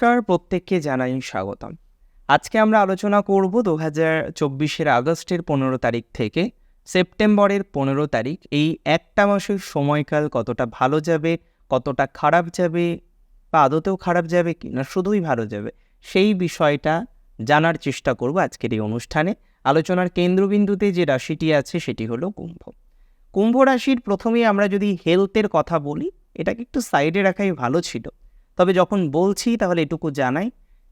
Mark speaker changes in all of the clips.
Speaker 1: নমস্কার, প্রত্যেককে জানাই স্বাগতম। আজকে আমরা আলোচনা করব দু হাজার চব্বিশের আগস্টের পনেরো তারিখ থেকে। সেপ্টেম্বরের পনেরো তারিখ, এই একটা মাসের সময়কাল কতটা ভালো যাবে, কতটা খারাপ যাবে, বা আদতেও খারাপ যাবে কি না, শুধুই ভালো যাবে, সেই বিষয়টা জানার চেষ্টা করব আজকের এই অনুষ্ঠানে। আলোচনার কেন্দ্রবিন্দুতে যে রাশিটি আছে, সেটি হলো কুম্ভ। কুম্ভ রাশির প্রথমেই আমরা যদি হেলথের কথা বলি, এটাকে একটু সাইডে রাখাই ভালো ছিল। তবে যখন বলছি তাহলে এটুকু জানাই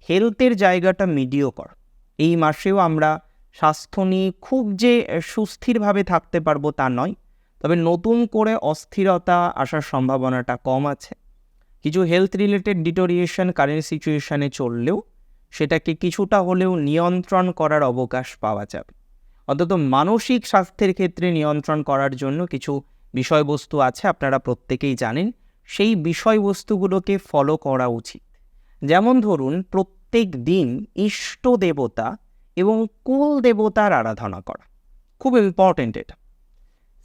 Speaker 1: হেলথের জায়গাটা মিডিওকর এই মাসেও আমরা স্বাস্থ্য নিয়ে খুব যে সুস্থিরভাবে থাকতে পারব তা নয়, তবে নতুন করে অস্থিরতা আসার সম্ভাবনাটা কম আছে। কিছু হেলথ রিলেটেড ডিটোরিয়েশন কারেন্ট সিচুয়েশনে চললেও সেটাকে কিছুটা হলেও নিয়ন্ত্রণ করার অবকাশ পাওয়া যাবে। অন্তত মানসিক স্বাস্থ্যের ক্ষেত্রে নিয়ন্ত্রণ করার জন্য কিছু বিষয়বস্তু আছে, আপনারা প্রত্যেকেই জানেন। সেই বিষয়বস্তুগুলোকে ফলো করা উচিত। যেমন ধরুন, প্রত্যেক দিন ইষ্ট দেবতা এবং কুল দেবতার আরাধনা করা। খুব ইম্পর্টেন্ট এটা।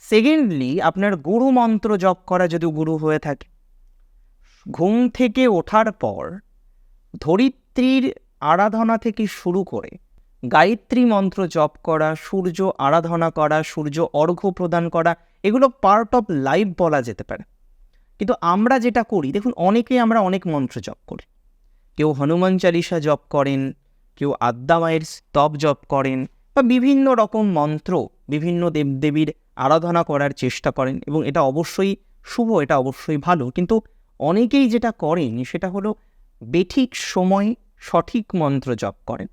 Speaker 1: সেকেন্ডলি আপনার গুরু মন্ত্র জপ করা যদি গুরু হয়ে থাকে। ঘুম থেকে ওঠার পর ধরিত্রীর আরাধনা থেকে শুরু করে গায়ত্রী মন্ত্র জপ করা, সূর্য আরাধনা করা, সূর্য অর্ঘ্য প্রদান করা, এগুলো পার্ট অফ লাইফ বলা যেতে পারে। কিন্তু আমরা যেটা করি, দেখুন অনেকেই আমরা অনেক মন্ত্র জপ করি। কেউ হনুমান চালিসা জপ করেন, কেউ আদ্যা মায়ের স্তব জপ করেন বা বিভিন্ন রকম মন্ত্র বিভিন্ন দেবদেবীর আরাধনা করার চেষ্টা করেন এবং এটা অবশ্যই শুভ, এটা অবশ্যই ভালো। কিন্তু অনেকেই যেটা করেন, সেটা হলো বেঠিক সময় সঠিক মন্ত্র জপ করেন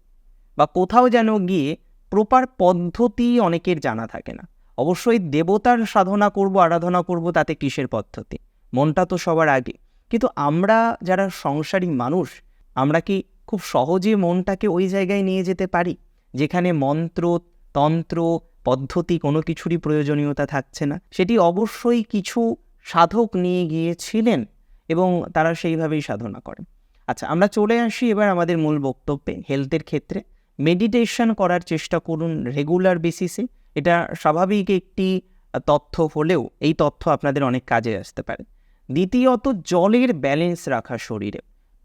Speaker 1: বা কোথাও যেন গিয়ে প্রপার পদ্ধতি অনেকের জানা থাকে না। অবশ্যই দেবতার সাধনা করব, আরাধনা করব, তাতে কিসের পদ্ধতি? মনটা তো সবার আগে। কিন্তু আমরা যারা সংসারী মানুষ, আমরা কি খুব সহজে মনটাকে ওই জায়গায় নিয়ে যেতে পারি, যেখানে মন্ত্র, তন্ত্র, পদ্ধতি কোনো কিছুরই প্রয়োজনীয়তা থাকছে না? সেটি অবশ্যই কিছু সাধক নিয়ে গিয়েছিলেন এবং তারা সেইভাবেই সাধনা করেন। আচ্ছা আমরা চলে আসি এবার আমাদের মূল বক্তব্যে, হেলথের ক্ষেত্রে। মেডিটেশন করার চেষ্টা করুন রেগুলার বেসিসে। এটা স্বাভাবিক একটি তথ্য হলেও এই তথ্য আপনাদের অনেক কাজে আসতে পারে। দ্বিতীয়ত জলের ব্যালেন্স রাখা শরীরে।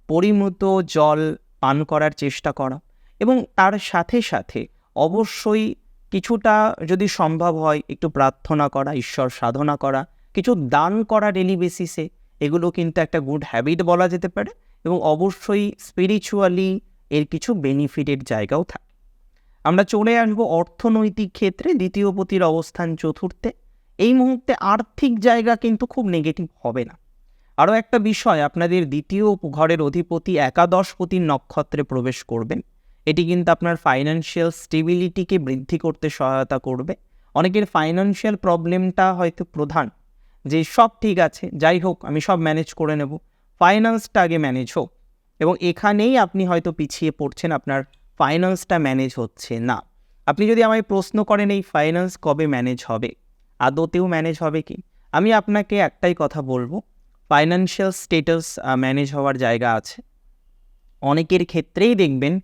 Speaker 1: পরিমিত জল পান করার চেষ্টা করা এবং তার সাথে সাথে অবশ্যই কিছুটা যদি সম্ভব হয় একটু প্রার্থনা করা, ঈশ্বর সাধনা করা, কিছু দান করা ডেলি বেসিসে এগুলো কিন্তু একটা গুড হ্যাবিট বলা যেতে পারে এবং অবশ্যই স্পিরিচুয়ালি এর কিছু বেনিফিটের জায়গাও থাকে। আমরা চলে আসব অর্থনৈতিক ক্ষেত্রে দ্বিতীয় পতির অবস্থান চতুর্থে। এই মুহূর্তে আর্থিক জায়গা কিন্তু খুব নেগেটিভ হবে না। আরও একটা বিষয়, আপনাদের দ্বিতীয় ঘরের অধিপতি একাদশপতির নক্ষত্রে প্রবেশ করবেন। এটি কিন্তু আপনার ফাইন্যান্সিয়াল স্টেবিলিটিকে বৃদ্ধি করতে সহায়তা করবে। অনেকের ফাইন্যান্সিয়াল প্রবলেমটা হয়তো প্রধান, যে সব ঠিক আছে, যাই হোক, আমি সব ম্যানেজ করে নেব। ফাইন্যান্সটা আগে ম্যানেজ হোক এবং এখানেই আপনি হয়তো পিছিয়ে পড়ছেন, আপনার ফাইন্যান্সটা ম্যানেজ হচ্ছে না। আপনি যদি আমায় প্রশ্ন করেন এই ফাইন্যান্স কবে ম্যানেজ হবে আদতেও ম্যানেজ হবে কি? আমি আপনাকে একটাই কথা বলব ফাইন্যান্সিয়াল স্টেটাস ম্যানেজ হওয়ার জায়গা আছে। অনেকের ক্ষেত্রেই দেখবেন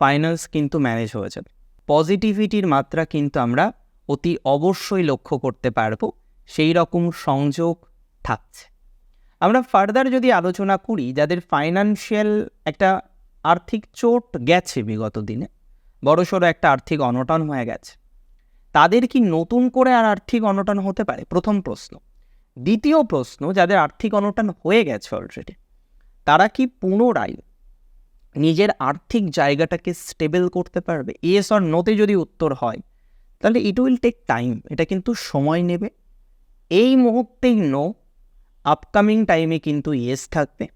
Speaker 1: ফাইন্যান্স কিন্তু ম্যানেজ হয়ে যাবে। পজিটিভিটির মাত্রা কিন্তু আমরা অতি অবশ্যই লক্ষ্য করতে পারব, সেই রকম সংযোগ থাকছে। আমরা ফার্দার যদি আলোচনা করি, যাদের ফাইন্যান্সিয়াল একটা আর্থিক চোট গেছে বিগত দিনে, বড়সড় একটা আর্থিক অনটন হয়ে গেছে তাদের কি নতুন করে আর আর্থিক অনটন হতে পারে? প্রথম প্রশ্ন। দ্বিতীয় প্রশ্ন, যাদের আর্থিক অনটন হয়ে গেছে অলরেডি তারা কি পুনরায় নিজের আর্থিক জায়গাটাকে স্টেবল করতে পারবে? ইয়েস অর নোতে যদি উত্তর হয়, তাহলে ইট উইল টেক টাইম এটা কিন্তু সময় নেবে। এই মুহূর্তেই নো আপকামিং টাইমে কিন্তু ইয়েস থাকবে।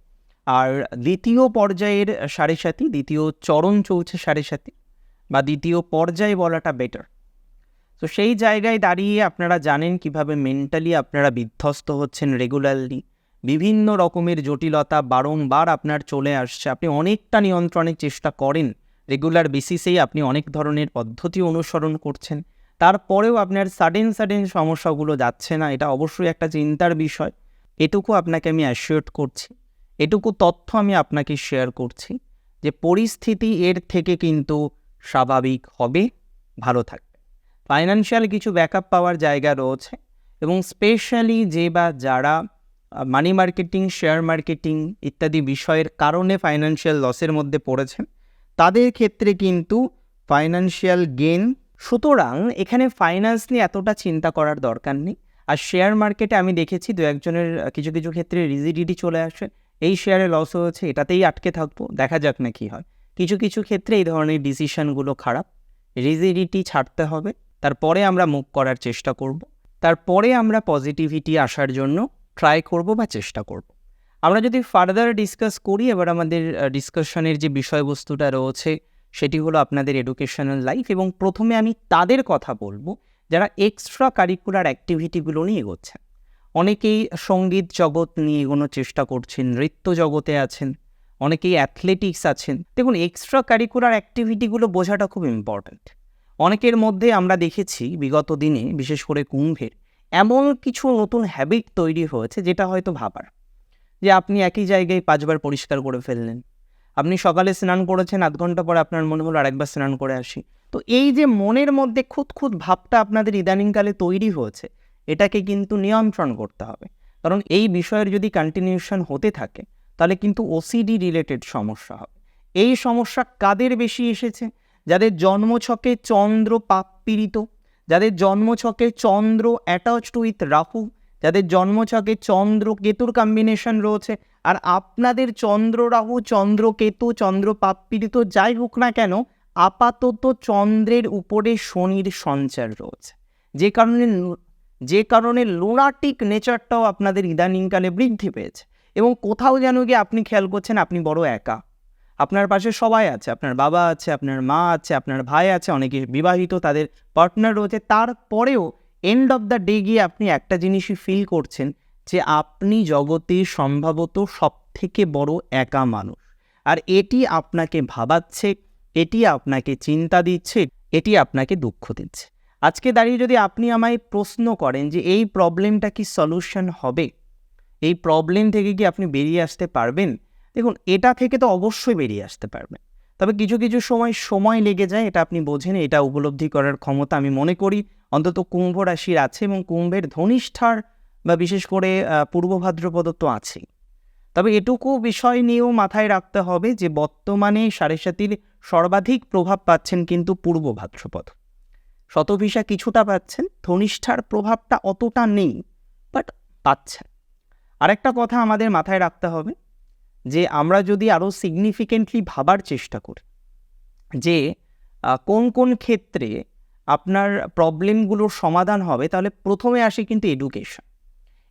Speaker 1: আর দ্বিতীয় পর্যায়ের সাড়ে সাথী দ্বিতীয় চরণ চলছে সাড়ে সাথী বা দ্বিতীয় পর্যায়ে বলাটা বেটার তো সেই জায়গায় দাঁড়িয়ে আপনারা জানেন কীভাবে মেন্টালি আপনারা বিধ্বস্ত হচ্ছেন রেগুলারলি বিভিন্ন রকমের জটিলতা বারংবার আপনার চলে আসছে। আপনি অনেকটা নিয়ন্ত্রণের চেষ্টা করেন। রেগুলার বেসিসেই আপনি অনেক ধরনের পদ্ধতি অনুসরণ করছেন। তারপরেও আপনার সাডেন সাডেন সমস্যাগুলো যাচ্ছে না। এটা অবশ্যই একটা চিন্তার বিষয়। এটুকু আপনাকে আমি অ্যাসিওর করছি। এটুকু তথ্য আমি আপনাকে শেয়ার করছি যে পরিস্থিতি এর থেকে কিন্তু স্বাভাবিক হবে। ভালো থাকবে ফাইন্যান্সিয়াল কিছু ব্যাকআপ পাওয়ার জায়গা রয়েছে এবং স্পেশালি যে বা যারা মানি মার্কেটিং শেয়ার মার্কেটিং ইত্যাদি বিষয়ের কারণে ফাইন্যান্সিয়াল লসের মধ্যে পড়েছেন, তাদের ক্ষেত্রে কিন্তু ফাইন্যান্সিয়াল গেন সুতরাং এখানে ফাইন্যান্স নিয়ে এতটা চিন্তা করার দরকার নেই। আর শেয়ার মার্কেটে আমি দেখেছি দু একজনের কিছু কিছু ক্ষেত্রে রিজিডিটি চলে আসে, এই শেয়ারে লস হয়েছে, এটাতেই আটকে থাকব, দেখা যাক না কি হয়। কিছু কিছু ক্ষেত্রে এই ধরনের ডিসিশনগুলো খারাপ রিজিডিটি ছাড়তে হবে। তারপরে আমরা মুভ করার চেষ্টা করব। তারপরে আমরা পজিটিভিটি আসার জন্য ট্রাই করব বা চেষ্টা করব। আমরা যদি ফার্দার ডিসকাস করি, এবার আমাদের ডিসকাশনের যে বিষয়বস্তুটা রয়েছে, সেটি হলো আপনাদের এডুকেশনাল লাইফ এবং প্রথমে আমি তাদের কথা বলব, যারা এক্সট্রা কারিকুলার অ্যাক্টিভিটিগুলো নিয়ে এগোচ্ছেন। অনেকেই সংগীত জগৎ নিয়ে এগোনোর চেষ্টা করছেন, নৃত্য জগতে আছেন, অনেকেই অ্যাথলেটিক্স আছেন। দেখুন এক্সট্রা কারিকুলার অ্যাক্টিভিটিগুলো বোঝাটা খুব ইম্পর্ট্যান্ট অনেকের মধ্যে আমরা দেখেছি বিগত দিনে, বিশেষ করে কুম্ভের, এমন কিছু নতুন হ্যাবিট তৈরি হয়েছে যেটা হয়তো ভাবার। যে আপনি একই জায়গায় পাঁচবার পরিষ্কার করে ফেললেন। আপনি সকালে স্নান করেছেন, আধ ঘণ্টা পরে আপনার মনে হলো আরেকবার স্নান করে আসি। তো এই যে মনের মধ্যে খুঁত খুঁত ভাবটা আপনাদের ইদানিংকালে তৈরি হয়েছে, এটাকে কিন্তু নিয়ন্ত্রণ করতে হবে। কারণ এই বিষয়ের যদি কন্টিনিউশন হতে থাকে, তাহলে কিন্তু ওসিডি রিলেটেড সমস্যা হবে। এই সমস্যা কাদের বেশি এসেছে? যাদের জন্মছকে চন্দ্র পাপপীড়িত যাদের জন্মছকে চন্দ্র অ্যাটাচড উইথ রাহু, যাদের জন্মছকে চন্দ্র কেতুর কম্বিনেশন রয়েছে, আর আপনাদের চন্দ্র রাহু, চন্দ্র কেতু, চন্দ্র পাপপীড়িত যাই হোক না কেন, আপাতত চন্দ্রের উপরে শনির সঞ্চার রয়েছে। যে কারণে যে কারণে লোনাটিক নেচারটাও আপনাদের ইদানিংকালে বৃদ্ধি পেয়েছে। এবং কোথাও যেন গিয়ে আপনি খেয়াল করছেন, আপনি বড় একা। আপনার পাশে সবাই আছে, আপনার বাবা আছে, আপনার মা আছে, আপনার ভাই আছে, অনেকে বিবাহিত, তাদের পার্টনার রয়েছে। তারপরেও এন্ড অফ দ্য ডে গিয়ে আপনি একটা জিনিসই ফিল করছেন যে আপনি জগতে সম্ভবত সব থেকে বড় একা মানুষ। আর এটি আপনাকে ভাবাচ্ছে, এটি আপনাকে চিন্তা দিচ্ছে, এটি আপনাকে দুঃখ দিচ্ছে। আজকে দাঁড়িয়ে যদি আপনি আমায় প্রশ্ন করেন যে এই প্রবলেমটা কি সলিউশন হবে? এই প্রবলেম থেকে কি আপনি বেরিয়ে আসতে পারবেন? দেখুন, এটা থেকে তো অবশ্যই বেরিয়ে আসতে পারবেন তবে কিছু কিছু সময় সময় লেগে যায়, এটা আপনি বোঝেন, এটা উপলব্ধি করার ক্ষমতা আমি মনে করি। অন্তত কুম্ভ রাশির আছে এবং কুম্ভের ধনিষ্ঠার বা বিশেষ করে পূর্ব ভাদ্রপদ তো আছেই। তবে এটুকু বিষয় নিয়েও মাথায় রাখতে হবে যে, বর্তমানে সাড়ে সাতির সর্বাধিক প্রভাব পাচ্ছেন কিন্তু পূর্ব ভাদ্রপদ। শতভিসা কিছুটা পাচ্ছেন, ধনিষ্ঠার প্রভাবটা অতটা নেই, বাট পাচ্ছেন। আরেকটা কথা আমাদের মাথায় রাখতে হবে যে আমরা যদি আরও সিগনিফিকেন্টলি ভাবার চেষ্টা করি যে কোন কোন ক্ষেত্রে আপনার প্রবলেমগুলোর সমাধান হবে, তাহলে প্রথমে আসে কিন্তু এডুকেশন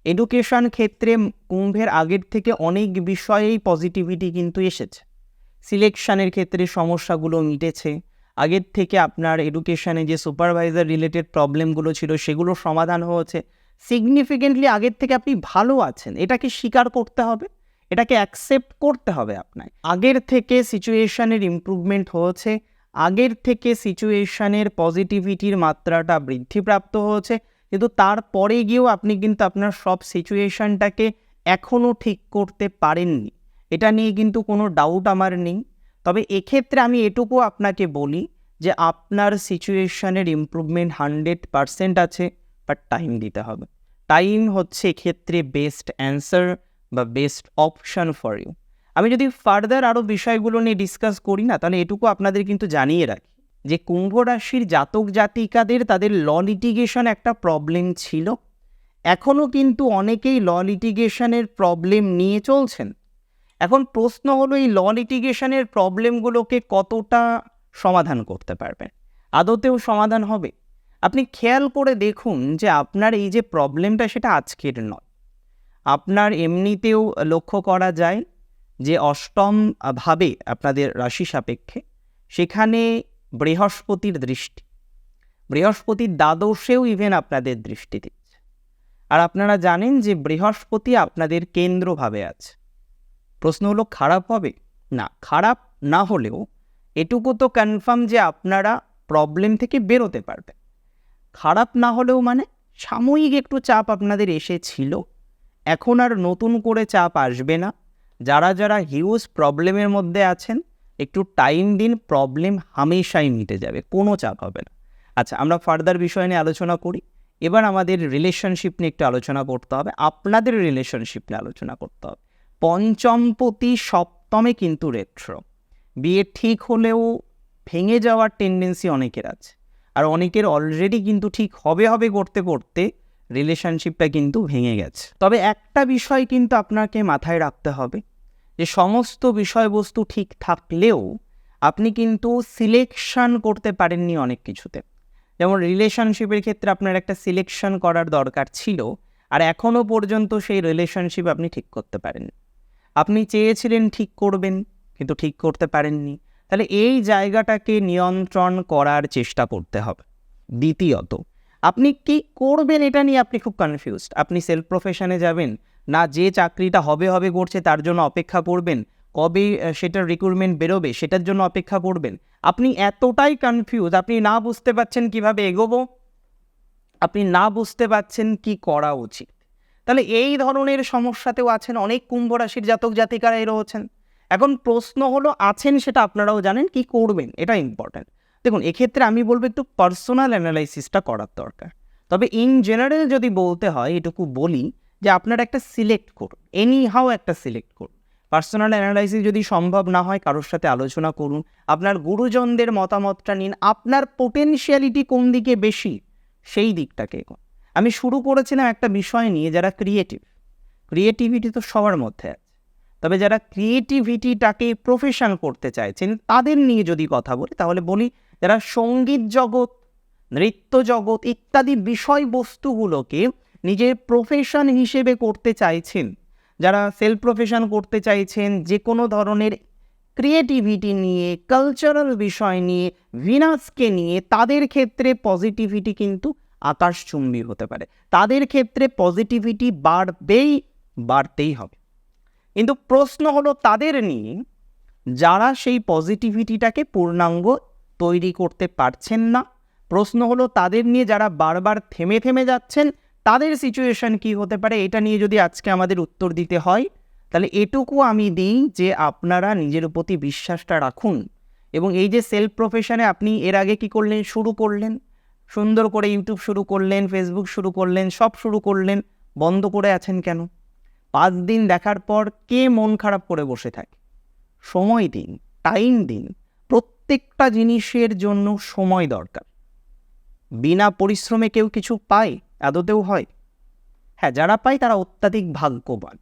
Speaker 1: এডুকেশন ক্ষেত্রে কুম্ভের আগের থেকে অনেক বিষয়েই পজিটিভিটি কিন্তু এসেছে। সিলেকশনের ক্ষেত্রে সমস্যাগুলো মিটেছে। আগের থেকে আপনার এডুকেশানে যে সুপারভাইজার রিলেটেড প্রবলেমগুলো ছিল সেগুলো সমাধান হয়েছে। সিগনিফিকেন্টলি আগের থেকে আপনি ভালো আছেন, এটাকে স্বীকার করতে হবে। এটাকে অ্যাকসেপ্ট করতে হবে আপনার আগের থেকে সিচুয়েশনের ইমপ্রুভমেন্ট হয়েছে, আগের থেকে সিচুয়েশনের পজিটিভিটির মাত্রাটা বৃদ্ধিপ্রাপ্ত হয়েছে, কিন্তু তারপরে গিয়েও আপনি কিন্তু আপনার সব সিচুয়েশনটাকে এখনও ঠিক করতে পারেননি। এটা নিয়ে কিন্তু কোনো ডাউট আমার নেই। তবে এক্ষেত্রে আমি এটুকু আপনাকে বলি যে আপনার সিচুয়েশনের ইমপ্রুভমেন্ট হান্ড্রেড পারসেন্ট আছে বাট টাইম দিতে হবে। টাইম হচ্ছে এক্ষেত্রে বেস্ট অ্যান্সার বা বেস্ট অপশন ফর ইউ আমি যদি ফার্দার আরও বিষয়গুলো নিয়ে ডিসকাস করি না, তাহলে এটুকু আপনাদের কিন্তু জানিয়ে রাখি যে কুম্ভ রাশির জাতক জাতিকাদের তাদের ল লিটিগেশন একটা প্রবলেম ছিল। এখনও কিন্তু অনেকেই ল লিটিগেশনের প্রবলেম নিয়ে চলছেন। এখন প্রশ্ন হলো এই ল লিটিগেশনের প্রবলেমগুলোকে কতটা সমাধান করতে পারবেন? আদতেও সমাধান হবে। আপনি খেয়াল করে দেখুন যে আপনার এই যে প্রবলেমটা সেটা আজকের নয়। আপনার এমনিতেও লক্ষ্য করা যায় যে অষ্টম ভাবে আপনাদের রাশি সাপেক্ষে সেখানে বৃহস্পতির দৃষ্টি। বৃহস্পতির দ্বাদশেও ইভেন আপনাদের দৃষ্টি দিচ্ছে। আর আপনারা জানেন যে বৃহস্পতি আপনাদের কেন্দ্রভাবে আছে। প্রশ্ন হলো, খারাপ হবে? না, খারাপ না হলেও এটুকু তো কনফার্ম যে আপনারা প্রবলেম থেকে বেরোতে পারবেন। খারাপ না হলেও মানে সাময়িক একটু চাপ আপনাদের এসেছিল। এখন আর নতুন করে চাপ আসবে না। যারা যারা হিউজ প্রবলেমের মধ্যে আছেন, একটু টাইম দিন প্রবলেম হামেশাই মিটে যাবে, কোনো চাপ হবে না। আচ্ছা আমরা ফার্দার বিষয় নিয়ে আলোচনা করি। এবার আমাদের রিলেশনশিপ নিয়ে একটু আলোচনা করতে হবে। আপনাদের রিলেশনশিপ নিয়ে আলোচনা করতে হবে। পঞ্চমপতি সপ্তমে কিন্তু রেট্রো বিয়ে ঠিক হলেও ভেঙে যাওয়ার টেন্ডেন্সি অনেকের আছে। আর অনেকের অলরেডি কিন্তু ঠিক হবে হবে করতে করতে রিলেশনশিপটা কিন্তু ভেঙে গেছে। তবে একটা বিষয় কিন্তু আপনাকে মাথায় রাখতে হবে, যে সমস্ত বিষয়বস্তু ঠিক থাকলেও আপনি কিন্তু সিলেকশন করতে পারেননি অনেক কিছুতে। যেমন রিলেশনশিপের ক্ষেত্রে আপনার একটা সিলেকশন করার দরকার ছিল, আর এখনও পর্যন্ত সেই রিলেশনশিপ আপনি ঠিক করতে পারেননি। আপনি চেয়েছিলেন ঠিক করবেন, কিন্তু ঠিক করতে পারেননি। তাহলে এই জায়গাটাকে নিয়ন্ত্রণ করার চেষ্টা করতে হবে। দ্বিতীয়ত আপনি কি করবেন এটা নিয়ে আপনি খুব কনফিউজড আপনি সেলফ প্রফেশনে যাবেন, না যে চাকরিটা হবে হবে করছে তার জন্য অপেক্ষা করবেন, কবে সেটার রিক্রুটমেন্ট বেরোবে সেটার জন্য অপেক্ষা করবেন। আপনি এতটাই কনফিউজ আপনি না বুঝতে পারছেন কীভাবে এগোবো, আপনি না বুঝতে পারছেন কি করা উচিত। তাহলে এই ধরনের সমস্যাতেও আছেন, অনেক কুম্ভ রাশির জাতক জাতিকারা রয়েছেন এখন প্রশ্ন হলো, আছেন সেটা আপনারাও জানেন, কি করবেন? এটা ইম্পর্ট্যান্ট দেখুন, এক্ষেত্রে আমি বলব একটু পার্সোনাল অ্যানালাইসিসটা করার দরকার। তবে ইন জেনারেল যদি বলতে হয়, এটুকু বলি যে আপনারা একটা সিলেক্ট করুন এনি হাও একটা সিলেক্ট করুন। পার্সোনাল অ্যানালাইসিস যদি সম্ভব না হয়, কারোর সাথে আলোচনা করুন, আপনার গুরুজনদের মতামতটা নিন, আপনার পোটেনশিয়ালিটি কোন দিকে বেশি, সেই দিকটাকে এগোন। আমি শুরু করেছিলাম একটা বিষয় নিয়ে, যারা ক্রিয়েটিভ ক্রিয়েটিভিটি তো সবার মধ্যে আছে। তবে যারা ক্রিয়েটিভিটিটাকে প্রফেশন করতে চাইছেন, তাদের নিয়ে যদি কথা বলি, তাহলে বলি যারা সংগীত জগৎ, নৃত্য জগৎ ইত্যাদি বিষয়বস্তুগুলোকে নিজের প্রফেশন হিসেবে করতে চাইছেন, যারা সেলফ প্রফেশন করতে চাইছেন যে কোনো ধরনের ক্রিয়েটিভিটি নিয়ে কালচারাল বিষয় নিয়ে ভিনাসকে নিয়ে, তাদের ক্ষেত্রে পজিটিভিটি কিন্তু আকাশচুম্বী হতে পারে। তাদের ক্ষেত্রে পজিটিভিটি বাড়বেই, বাড়তেই হবে। কিন্তু প্রশ্ন হলো তাদের নিয়ে, যারা সেই পজিটিভিটিটাকে পূর্ণাঙ্গ তৈরি করতে পারছেন না। প্রশ্ন হলো, তাদের নিয়ে যারা বারবার থেমে থেমে যাচ্ছেন, তাদের সিচুয়েশন কি হতে পারে? এটা নিয়ে যদি আজকে আমাদের উত্তর দিতে হয়, তাহলে এটুকু আমি দিই যে আপনারা নিজের প্রতি বিশ্বাসটা রাখুন। এবং এই যে সেলফ প্রফেশনে আপনি এর আগে কি করলেন? শুরু করলেন। সুন্দর করে ইউটিউব শুরু করলেন ফেসবুক শুরু করলেন, সব শুরু করলেন, বন্ধ করে আছেন কেন? পাঁচ দিন দেখার পর কে মন খারাপ করে বসে থাকে? সময় দিন টাইম দিন। প্রত্যেকটা জিনিসের জন্য সময় দরকার। বিনা পরিশ্রমে কেউ কিছু পায়, আদতেও হয়। হ্যাঁ যারা পায় তারা অত্যাধিক ভাগ্যবান।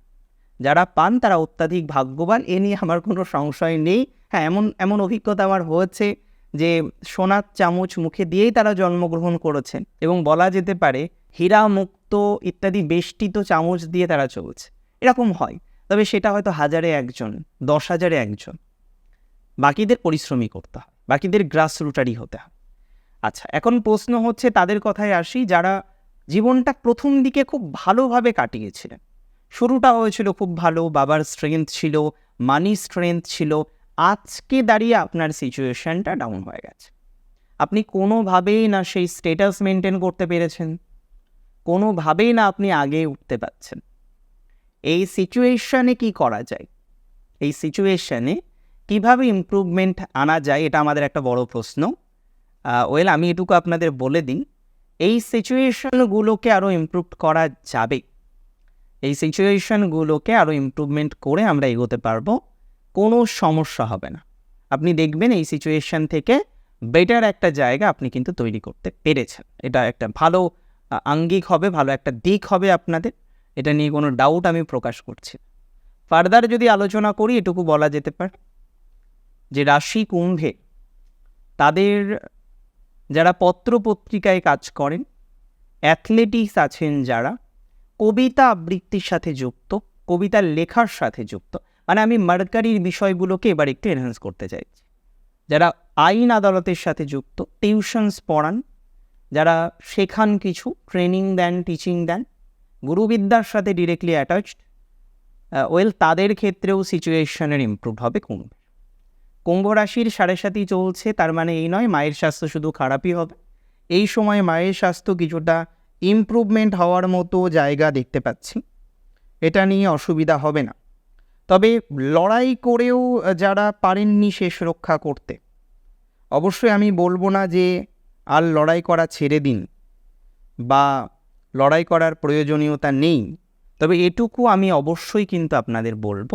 Speaker 1: যারা পান তারা অত্যাধিক ভাগ্যবান। এ নিয়ে আমার কোনো সংশয় নেই। হ্যাঁ এমন এমন অভিজ্ঞতা আমার হয়েছে যে সোনার চামচ মুখে দিয়েই তারা জন্মগ্রহণ করেছেন এবং বলা যেতে পারে হীরা মুক্ত ইত্যাদি বেষ্টিত চামচ দিয়ে তারা চলছে। এরকম হয়। তবে সেটা হয়তো হাজারে একজন, দশ হাজারে একজন। বাকিদের পরিশ্রমী করতে হয় বাকিদের গ্রাস রুটারি হতে হয়। আচ্ছা এখন প্রশ্ন হচ্ছে তাদের কথায় আসি, যারা জীবনটা প্রথম দিকে খুব ভালোভাবে কাটিয়েছিলেন। শুরুটা হয়েছিল খুব ভালো, বাবার স্ট্রেংথ ছিল মানি স্ট্রেংথ ছিল, আজকে দাঁড়িয়ে আপনার সিচুয়েশনটা ডাউন হয়ে গেছে। আপনি কোনোভাবেই না সেই স্টেটাস মেনটেন করতে পেরেছেন, কোনোভাবেই না আপনি আগে উঠতে পারছেন। এই সিচুয়েশানে কি করা যায়? এই সিচুয়েশনে কীভাবে ইম্প্রুভমেন্ট আনা যায়, এটা আমাদের একটা বড় প্রশ্ন। ওয়েল আমি এটুকু আপনাদের বলে দিই। এই সিচুয়েশনগুলোকে আরও ইমপ্রুভ করা যাবে। এই সিচুয়েশনগুলোকে আরও ইমপ্রুভমেন্ট করে আমরা এগোতে পারব, কোনো সমস্যা হবে না। আপনি দেখবেন এই সিচুয়েশন থেকে বেটার একটা জায়গা আপনি কিন্তু তৈরি করতে পেরেছেন। এটা একটা ভালো আঙ্গিক হবে, ভালো একটা দিক হবে আপনাদের। এটা নিয়ে কোনো ডাউট আমি প্রকাশ করছি ফার্দার যদি আলোচনা করি, এটুকু বলা যেতে পারে। যে রাশি কুম্ভে তাদের যারা পত্র পত্রিকায় কাজ করেন অ্যাথলেটিক্স আছেন যারা, কবিতা আবৃত্তির সাথে যুক্ত কবিতা লেখার সাথে যুক্ত মানে আমি মার্কারির বিষয়গুলোকে এবার একটু এনহান্স করতে চাইছি। যারা আইন আদালতের সাথে যুক্ত টিউশনস পড়ান, যারা শেখান কিছু ট্রেনিং দেন টিচিং দেন, গুরুবিদ্যার সাথে ডিরেক্টলি অ্যাটাচড ওয়েল তাদের ক্ষেত্রেও সিচুয়েশনের ইমপ্রুভ হবে কুম্ভ। কুম্ভ রাশির সাড়ে সাথী চলছে, তার মানে এই নয়, মায়ের স্বাস্থ্য শুধু খারাপই হবে। এই সময় মায়ের স্বাস্থ্য কিছুটা ইমপ্রুভমেন্ট হওয়ার মতো জায়গা দেখতে পাচ্ছি। এটা নিয়ে অসুবিধা হবে না। তবে লড়াই করেও যারা পারেননি শেষ রক্ষা করতে, অবশ্যই আমি বলব না যে আর লড়াই করা ছেড়ে দিন বা লড়াই করার প্রয়োজনীয়তা নেই। তবে এটুকু আমি অবশ্যই কিন্তু আপনাদের বলব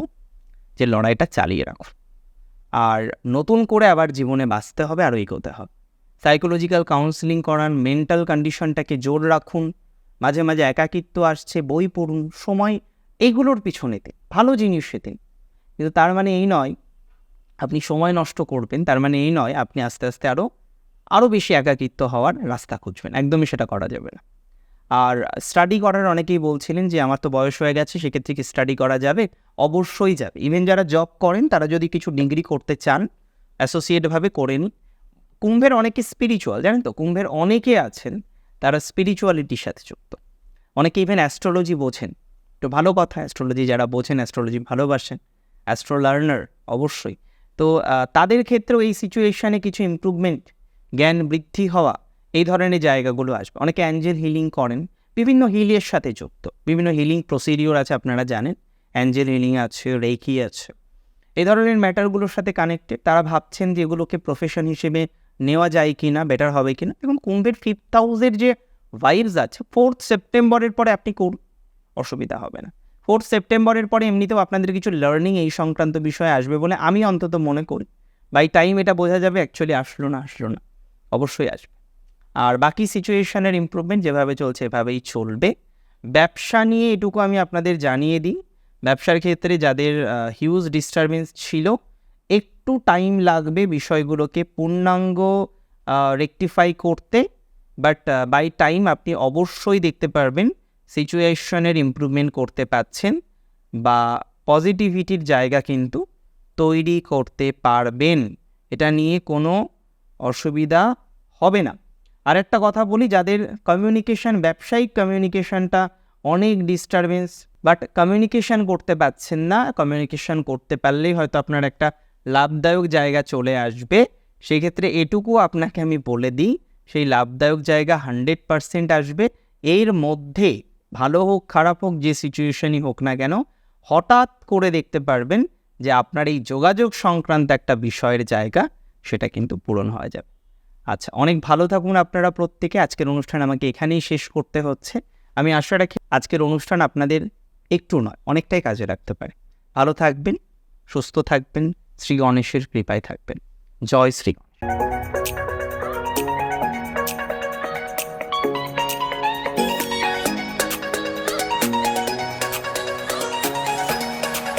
Speaker 1: যে লড়াইটা চালিয়ে রাখুন। আর নতুন করে আবার জীবনে বাঁচতে হবে আর এগোতে হবে। সাইকোলজিক্যাল কাউন্সিলিং করান মেন্টাল কন্ডিশনটাকে জোর রাখুন, মাঝে মাঝে একাকিত্ব আসছে, বই পড়ুন, সময় এইগুলোর পিছনেতে ভালো জিনিস জিনিসেতে কিন্তু তার মানে এই নয়, আপনি সময় নষ্ট করবেন, তার মানে এই নয়, আপনি আস্তে আস্তে আরও আরও বেশি একাকিত্ব হওয়ার রাস্তা খুঁজবেন, একদমই সেটা করা যাবে না। আর স্টাডি করার অনেকেই বলছিলেন যে আমার তো বয়স হয়ে গেছে, সেক্ষেত্রে কি স্টাডি করা যাবে? অবশ্যই যাবে। ইভেন যারা জব করেন, তারা যদি কিছু ডিগ্রি করতে চান অ্যাসোসিয়েটভাবে করে নিন। কুম্ভের অনেকে স্পিরিচুয়াল জানেন তো? কুম্ভের অনেকে আছেন, তারা স্পিরিচুয়ালিটির সাথে যুক্ত। অনেকে ইভেন অ্যাস্ট্রোলজি বোঝেন। তো ভালো কথা অ্যাস্ট্রোলজি যারা বোঝেন অ্যাস্ট্রোলজি ভালোবাসেন অ্যাস্ট্রো লার্নার অবশ্যই। তো তাদের ক্ষেত্রেও এই সিচুয়েশানে কিছু ইম্প্রুভমেন্ট জ্ঞান বৃদ্ধি হওয়া এই ধরনের জায়গাগুলো আসবে। অনেকে অ্যাঞ্জেল হিলিং করেন, বিভিন্ন হিলের সাথে যুক্ত। বিভিন্ন হিলিং প্রসিডিওর আছে, আপনারা জানেন। অ্যাঞ্জেল হিলিং আছে, রেকি আছে। এই ধরনের ম্যাটারগুলোর সাথে কানেক্টেড তারা ভাবছেন যে এগুলোকে প্রফেশন হিসেবে নেওয়া যায় কি না বেটার হবে কি না এবং কুম্ভের ফিফথ হাউসের যে ভাইবস আছে ফোর্থ সেপ্টেম্বরের পরে আপনি করুন অসুবিধা হবে না। ফোর্থ সেপ্টেম্বরের পরে এমনিতেও আপনাদের কিছু লার্নিং এই সংক্রান্ত বিষয়ে আসবে বলে আমি অন্তত মনে করি। বাই টাইম এটা বোঝা যাবে অ্যাকচুয়ালি আসলো না আসলো না। অবশ্যই আসবে। আর বাকি সিচুয়েশনের ইমপ্রুভমেন্ট যেভাবে চলছে এভাবেই চলবে। ব্যবসা নিয়ে এটুকু আমি আপনাদের জানিয়ে দিই। ব্যবসার ক্ষেত্রে যাদের হিউজ ডিস্টারবেন্স ছিল, একটু টাইম লাগবে বিষয়গুলোকে পূর্ণাঙ্গ রেকটিফাই করতে। বাট বাই টাইম আপনি অবশ্যই দেখতে পারবেন সিচুয়েশনের ইমপ্রুভমেন্ট করতে পারছেন বা পজিটিভিটির জায়গা কিন্তু তৈরি করতে পারবেন। এটা নিয়ে কোনো অসুবিধা হবে না। আর একটা কথা বলি, যাদের কমিউনিকেশন ব্যবসায়িক কমিউনিকেশনটা অনেক ডিস্টারবেন্স বাট কমিউনিকেশন করতে পারছেন না কমিউনিকেশন করতে পারলেই হয়তো আপনার একটা লাভদায়ক জায়গা চলে আসবে। সেক্ষেত্রে এটুকু আপনাকে আমি বলে দিই, সেই লাভদায়ক জায়গা হান্ড্রেড পারসেন্ট আসবে। এর মধ্যে ভালো হোক, খারাপ হোক, যে সিচুয়েশনই হোক না কেন, হঠাৎ করে দেখতে পারবেন যে আপনার এই যোগাযোগ সংক্রান্ত একটা বিষয়ের জায়গা, সেটা কিন্তু পূরণ হয়ে যাবে। আচ্ছা অনেক ভালো থাকুন আপনারা প্রত্যেকে। আজকের অনুষ্ঠান আমাকে এখানেই শেষ করতে হচ্ছে। আমি আশা রাখি আজকের অনুষ্ঠান আপনাদের একটু নয়, অনেকটাই কাজে রাখতে পারে। ভালো থাকবেন, সুস্থ থাকবেন, শ্রী গণেশের কৃপায় থাকবেন। জয় শ্রী গণেশ।